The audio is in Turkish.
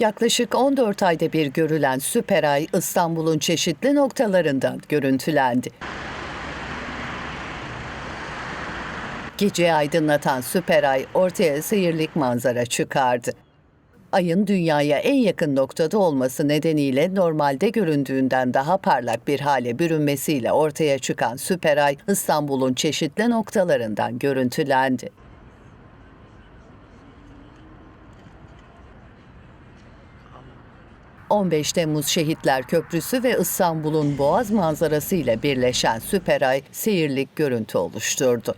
Yaklaşık 14 ayda bir görülen süper ay İstanbul'un çeşitli noktalarından görüntülendi. Geceyi aydınlatan süper ay ortaya seyirlik manzara çıkardı. Ayın dünyaya en yakın noktada olması nedeniyle normalde göründüğünden daha parlak bir hale bürünmesiyle ortaya çıkan süper ay İstanbul'un çeşitli noktalarından görüntülendi. 15 Temmuz Şehitler Köprüsü ve İstanbul'un Boğaz manzarası ile birleşen süper ay seyirlik görüntü oluşturdu.